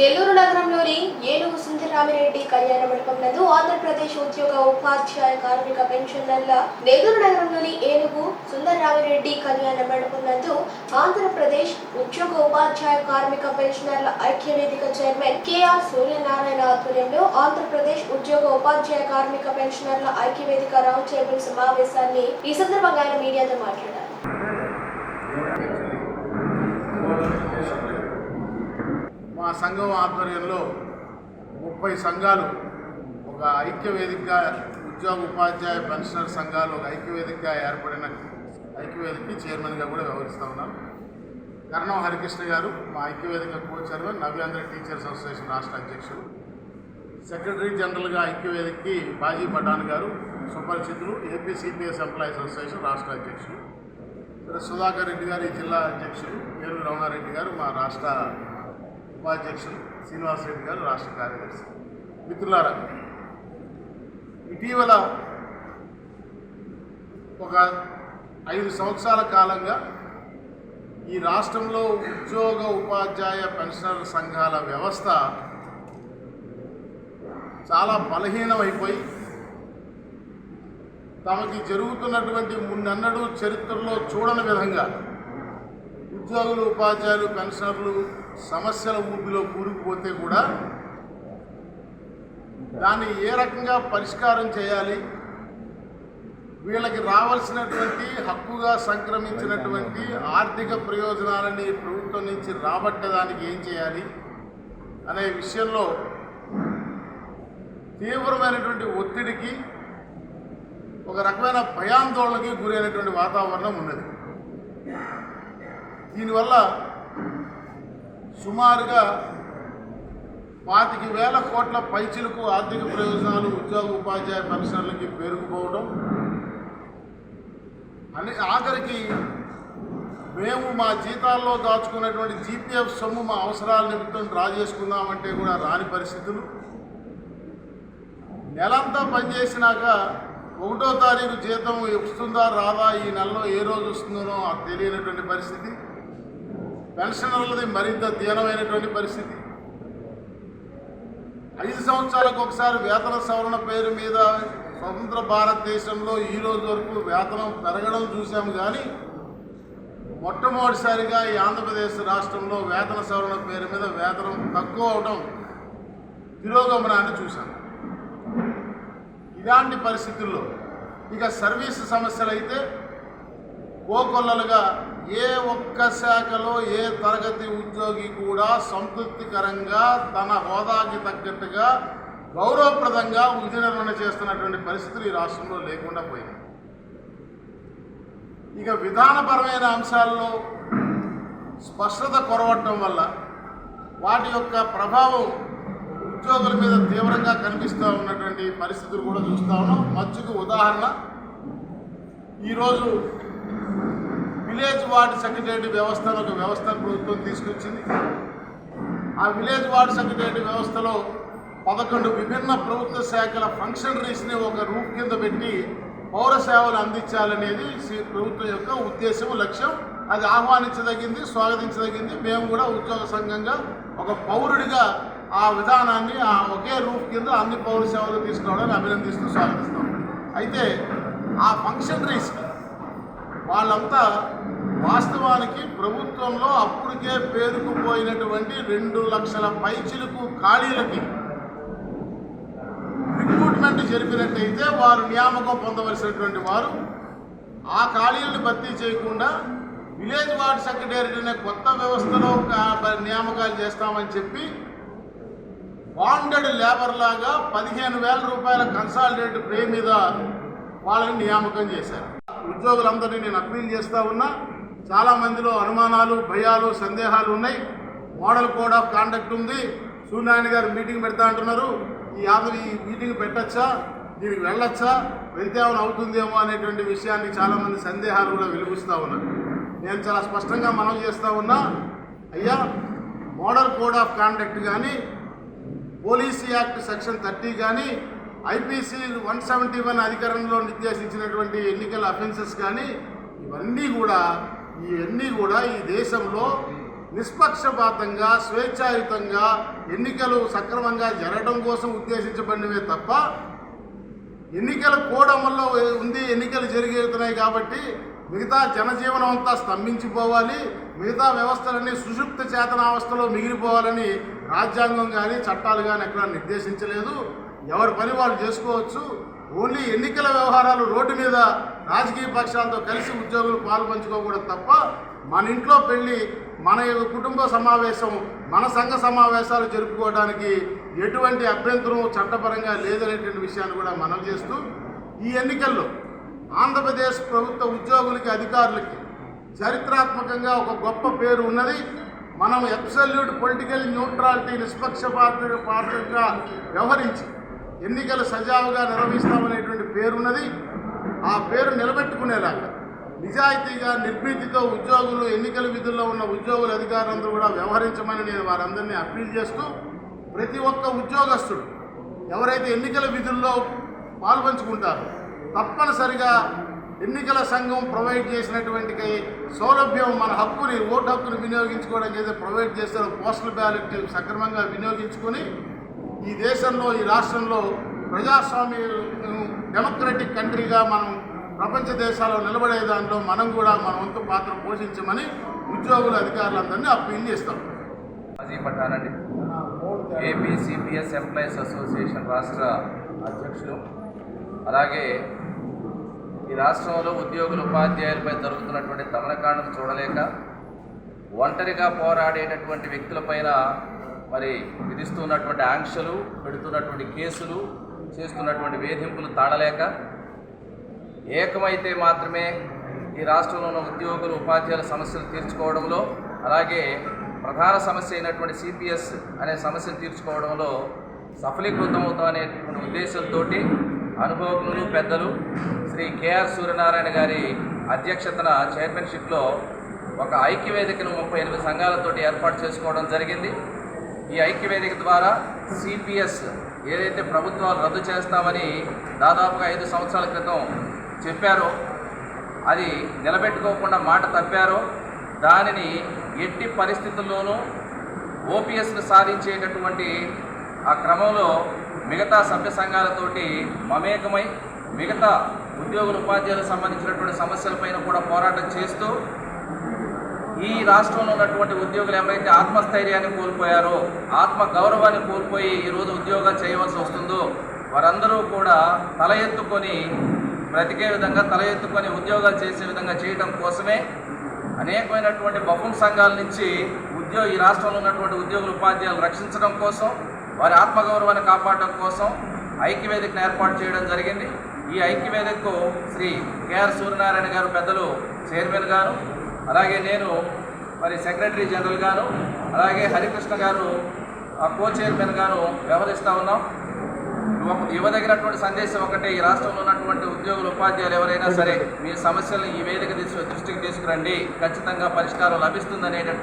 నెల్లూరు నగరంలోని ఏనుగు సుందరరామిరెడ్డి కళ్యాణ మండపం నందు ఆంధ్రప్రదేశ్ ఉద్యోగ ఉపాధ్యాయ కార్మిక పెన్షన్ల నెల్లూరు నగరంలోని ఏనుగు సుందరరామిరెడ్డి కళ్యాణ మండపం నందు ఆంధ్రప్రదేశ్ ఉద్యోగ ఉపాధ్యాయ కార్మిక పెన్షనర్ల ఐక్య వేదిక చైర్మన్ కెఆర్ సూర్యనారాయణ ఆధ్వర్యంలో ఆంధ్రప్రదేశ్ ఉద్యోగ ఉపాధ్యాయ కార్మిక పెన్షనర్ల ఐక్య వేదిక రౌండ్ టేబుల్ సమావేశాన్ని ఈ సందర్భంగా ఆయన మీడియాతో మాట్లాడారు. మా సంఘం ఆధ్వర్యంలో ముప్పై సంఘాలు ఒక ఐక్యవేదిక ఉద్యోగ ఉపాధ్యాయ పెన్షనర్ సంఘాలు ఒక ఐక్యవేదికగా ఏర్పడిన ఐక్యవేదికకి చైర్మన్గా కూడా వ్యవహరిస్తూ ఉన్నాను కర్ణం హరికృష్ణ గారు మా ఐక్యవేదిక co chairman Navyandhra teachers association రాష్ట్ర అధ్యక్షులు సెక్రటరీ జనరల్గా ఐక్యవేదికకి బాజీ పఠాన్ గారు సుపరిచితులు ఏపీ సిపిఎస్ ఎంప్లాయీస్ అసోసియేషన్ రాష్ట్ర అధ్యక్షులు సుధాకర్ రెడ్డి గారు ఈ జిల్లా అధ్యక్షులు పేరు రమణారెడ్డి గారు మా రాష్ట్ర ఉపాధ్యక్షులు శ్రీనివాసరెడ్డి గారు రాష్ట్ర కార్యదర్శి. మిత్రులారా ఇటీవల ఒక ఐదు సంవత్సరాల కాలంగా ఈ రాష్ట్రంలో ఉద్యోగ ఉపాధ్యాయ పెన్షనర్ సంఘాల వ్యవస్థ చాలా బలహీనమైపోయి తమకి జరుగుతున్నటువంటి మున్నన్నడు చరిత్రలో చూడని విధంగా ఉద్యోగులు ఉపాధ్యాయులు పెన్షనర్లు సమస్యల ఊపిలో కూరుకుపోతే కూడా దాన్ని ఏ రకంగా పరిష్కారం చేయాలి? వీళ్ళకి రావాల్సినటువంటి హక్కుగా సంక్రమించినటువంటి ఆర్థిక ప్రయోజనాలని ప్రభుత్వం నుంచి రాబట్టడానికి ఏం చేయాలి? అనే విషయంలో తీవ్రమైనటువంటి ఒత్తిడికి ఒక రకమైన భయాందోళనకి గురైనటువంటి వాతావరణం ఉన్నది. దీనివల్ల సుమారుగా పాతిక వేల కోట్ల పైచులకు ఆర్థిక ప్రయోజనాలు ఉద్యోగ ఉపాధ్యాయ పెన్షన్లకి పేరుకుపోవడం. అని ఆఖరికి మేము మా జీతాల్లో దాచుకున్నటువంటి జీపీఎఫ్ సొమ్ము మా అవసరాల నిమిత్తం డ్రా చేసుకుందామంటే కూడా రాని పరిస్థితులు. నెలంతా పనిచేసినాక ఒకటో తారీఖు జీతం వస్తుందా రాదా ఈ నెలలో ఏ రోజు వస్తుందో అది తెలియనటువంటి పరిస్థితి. పెన్షనర్లది మరింత దీనమైనటువంటి పరిస్థితి. ఐదు సంవత్సరాలకు ఒకసారి వేతన సవరణ పేరు మీద స్వతంత్ర భారతదేశంలో ఈ రోజు వరకు వేతనం పెరగడం చూసాము కానీ మొట్టమొదటిసారిగా ఈ ఆంధ్రప్రదేశ్ రాష్ట్రంలో వేతన సవరణ పేరు మీద వేతనం తక్కువ అవడం తిరోగమనాన్ని చూశాము ఇలాంటి పరిస్థితుల్లో ఇక సర్వీస్ సమస్యలు అయితే కోకొల్లలుగా ఏ ఒక్క శాఖలో ఏ తరగతి ఉద్యోగి కూడా సంతృప్తికరంగా తన హోదాకి తగ్గట్టుగా గౌరవప్రదంగా విధి నిర్వహణ చేస్తున్నటువంటి పరిస్థితులు ఈ రాష్ట్రంలో లేకుండా పోయింది ఇక విధానపరమైన అంశాల్లో స్పష్టత కొరవటం వల్ల వాటి యొక్క ప్రభావం ఉద్యోగుల మీద తీవ్రంగా కనిపిస్తూ ఉన్నటువంటి పరిస్థితులు కూడా చూస్తూ ఉన్నాం. మచ్చుకు ఉదాహరణ ఈరోజు విలేజ్ వార్డ్ సెక్రటరీ వ్యవస్థను ఒక వ్యవస్థను ప్రభుత్వం తీసుకొచ్చింది. ఆ విలేజ్ వార్డ్ సెక్రటరీ వ్యవస్థలో పదకొండు విభిన్న ప్రభుత్వ శాఖల ఫంక్షనరీస్ని ఒక రూప్ కింద పెట్టి పౌర సేవలు అందించాలనేది ప్రభుత్వం యొక్క ఉద్దేశం లక్ష్యం. అది ఆహ్వానించదగింది స్వాగతించదగింది. మేము కూడా ఉద్యోగ సంఘంగా ఒక పౌరుడిగా ఆ విధానాన్ని ఆ ఒకే రూప్ కింద అన్ని పౌర సేవలు తీసుకోవడానికి అభినందిస్తూ స్వాగతిస్తాం. అయితే ఆ ఫంక్షనరీస్ వాళ్ళంతా వాస్తవానికి ప్రభుత్వంలో అప్పటికే పేరుకుపోయినటువంటి రెండు లక్షల పైచిలకు ఖాళీలకి రిక్రూట్మెంట్ జరిపినట్టయితే వారు నియామకం పొందవలసినటువంటి వారు ఆ ఖాళీలను భర్తీ చేయకుండా విలేజ్ వార్డ్ సెక్రటేరియట్ అనే కొత్త వ్యవస్థలో నియామకాలు చేస్తామని చెప్పి బాండెడ్ లేబర్ లాగా పదిహేను వేల రూపాయల కన్సాలిడేట్ పే మీద వాళ్ళని నియామకం చేశారు. ఉద్యోగులందరినీ నేను అప్పీల్ చేస్తూ ఉన్నా. చాలా మందిలో అనుమానాలు భయాలు సందేహాలు ఉన్నాయి. మోడల్ కోడ్ ఆఫ్ కాండక్ట్ ఉంది. సూర్యనారాయణ గారు మీటింగ్ పెడతా అంటున్నారు. ఈ యాదవ్ ఈ మీటింగ్ పెట్టచ్చా? దీనికి వెళ్ళొచ్చా? వెళ్తే ఏమైనా అవుతుందేమో అనేటువంటి విషయాన్ని చాలామంది సందేహాలు కూడా వెలుగుస్తూ ఉన్నారు. నేను చాలా స్పష్టంగా మనం చేస్తా ఉన్నా. అయ్యా మోడల్ కోడ్ ఆఫ్ కాండక్ట్ కానీ పోలీస్ యాక్ట్ సెక్షన్ థర్టీ కానీ ఐపీసీ వన్ సెవెంటీ వన్ అధికారంలో నిర్దేశించినటువంటి ఎన్నికల అఫెన్సెస్ కానీ ఇవన్నీ కూడా ఇవన్నీ కూడా ఈ దేశంలో నిష్పక్షపాతంగా స్వేచ్ఛాయుతంగా ఎన్నికలు సక్రమంగా జరగడం కోసం ఉద్దేశించబడినవే తప్ప ఎన్నికల కోడ్ వల్ల ఉంది ఎన్నికలు జరిగేతున్నాయి కాబట్టి మిగతా జనజీవనం అంతా స్తంభించిపోవాలి మిగతా వ్యవస్థలన్నీ సుషుప్త చేతనావస్థలో మిగిలిపోవాలని రాజ్యాంగం కానీ చట్టాలు కానీ ఎక్కడ నిర్దేశించలేదు. ఎవరి పని వాళ్ళు చేసుకోవచ్చు. ఓన్లీ ఎన్నికల వ్యవహారాలు రోడ్డు మీద రాజకీయ పక్షాలతో కలిసి ఉద్యోగులు పాలు పంచుకోకూడదు తప్ప మన ఇంట్లో పెళ్ళి మన యొక్క కుటుంబ సమావేశం మన సంఘ సమావేశాలు జరుపుకోవడానికి ఎటువంటి అభ్యంతరం చట్టపరంగా లేదనేటువంటి విషయాన్ని కూడా మనం చేస్తూ ఈ ఎన్నికల్లో ఆంధ్రప్రదేశ్ ప్రభుత్వ ఉద్యోగులకి అధికారులకి చరిత్రాత్మకంగా ఒక గొప్ప పేరు ఉన్నది. మనం అబ్సల్యూట్ పొలిటికల్ న్యూట్రాలిటీ నిష్పక్షపాత పాత్రగా వ్యవహరించి ఎన్నికలు సజావుగా నిర్వహిస్తామనేటువంటి పేరున్నది ఆ పేరు నిలబెట్టుకునేలాగా. నిజాయితీగా నిర్భీతితో ఉద్యోగులు ఎన్నికల విధుల్లో ఉన్న ఉద్యోగుల అధికారులందరూ కూడా వ్యవహరించమని నేను వారందరినీ అప్పీల్ చేస్తూ ప్రతి ఒక్క ఉద్యోగస్తుడు ఎవరైతే ఎన్నికల విధుల్లో పాల్పంచుకుంటారో తప్పనిసరిగా ఎన్నికల సంఘం ప్రొవైడ్ చేసినటువంటి సౌలభ్యం మన హక్కుని ఓటు హక్కుని వినియోగించుకోవడానికి అయితే ప్రొవైడ్ చేస్తారు పోస్టల్ బ్యాలెట్ సక్రమంగా వినియోగించుకొని ఈ దేశంలో ఈ రాష్ట్రంలో ప్రజాస్వామ్య డెమోక్రటిక్ కంట్రీగా మనం ప్రపంచ దేశాల్లో నిలబడే దాంట్లో మనం కూడా మన వంతు పాత్ర పోషించమని ఉద్యోగుల అధికారులందరినీ అప్పీల్ చేస్తాం. మాజీ పట్టానండి ఏపీ సిపిఎస్ ఎంప్లాయీస్ అసోసియేషన్ రాష్ట్ర అధ్యక్షులు. అలాగే ఈ రాష్ట్రంలో ఉద్యోగులు ఉపాధ్యాయులపై జరుగుతున్నటువంటి దమనకాండను చూడలేక ఒంటరిగా పోరాడేటటువంటి వ్యక్తులపైన మరి విధిస్తున్నటువంటి ఆంక్షలు పెడుతున్నటువంటి కేసులు చేస్తున్నటువంటి వేధింపులు తాళలేక ఏకమైతే మాత్రమే ఈ రాష్ట్రంలో ఉన్న ఉద్యోగులు ఉపాధ్యాయుల సమస్యలు తీర్చుకోవడంలో అలాగే ప్రధాన సమస్య అయినటువంటి సిపిఎస్ అనే సమస్యను తీర్చుకోవడంలో సఫలీకృతం అనేటువంటి ఉద్దేశంతో అనుభవజ్ఞులు పెద్దలు శ్రీ కేఆర్ సూర్యనారాయణ గారి అధ్యక్షతన చైర్మన్షిప్లో ఒక ఐక్యవేదికను ముప్పై ఎనిమిది సంఘాలతోటి ఏర్పాటు చేసుకోవడం జరిగింది. ఈ ఐక్యవేదిక ద్వారా సిపిఎస్ ఏదైతే ప్రభుత్వాలు రద్దు చేస్తామని దాదాపుగా ఐదు సంవత్సరాల క్రితం చెప్పారో అది నిలబెట్టుకోకుండా మాట తప్పారో దానిని ఎట్టి పరిస్థితుల్లోనూ ఓపీఎస్ను సాధించేటటువంటి ఆ క్రమంలో మిగతా సభ్య సంఘాలతోటి మమేకమై మిగతా ఉద్యోగుల ఉపాధ్యాయులకు సంబంధించినటువంటి సమస్యలపైన కూడా పోరాటం చేస్తూ ఈ రాష్ట్రంలో ఉన్నటువంటి ఉద్యోగులు ఎవరైతే ఆత్మస్థైర్యాన్ని కోల్పోయారో ఆత్మ గౌరవాన్ని కోల్పోయి ఈరోజు ఉద్యోగం చేయవలసి వస్తుందో వారందరూ కూడా తల ఎత్తుకొని బ్రతికే విధంగా తల ఎత్తుకొని ఉద్యోగాలు చేసే విధంగా చేయడం కోసమే అనేకమైనటువంటి బహుం సంఘాల నుంచి ఉద్యోగ ఈ రాష్ట్రంలో ఉన్నటువంటి ఉద్యోగుల ఉపాధ్యాయులు రక్షించడం కోసం వారి ఆత్మగౌరవాన్ని కాపాడడం కోసం ఐక్యవేదికను ఏర్పాటు చేయడం జరిగింది. ఈ ఐక్యవేదికకు శ్రీ కేఆర్ సూర్యనారాయణ గారు పెద్దలు చైర్మన్ గారు అలాగే నేను మరి సెక్రటరీ జనరల్ గాను అలాగే హరికృష్ణ గారు ఆ కో చైర్మన్ గాను వ్యవహరిస్తూ ఉన్నాం. యువ- ఇవ్వదగినటువంటి సందేశం ఒకటే ఈ రాష్ట్రంలో ఉన్నటువంటి ఉద్యోగులు ఉపాధ్యాయులు ఎవరైనా సరే మీ సమస్యలను ఈ వేదిక తీసు దృష్టికి తీసుకురండి. ఖచ్చితంగా పరిష్కారం లభిస్తుందనేటటువంటి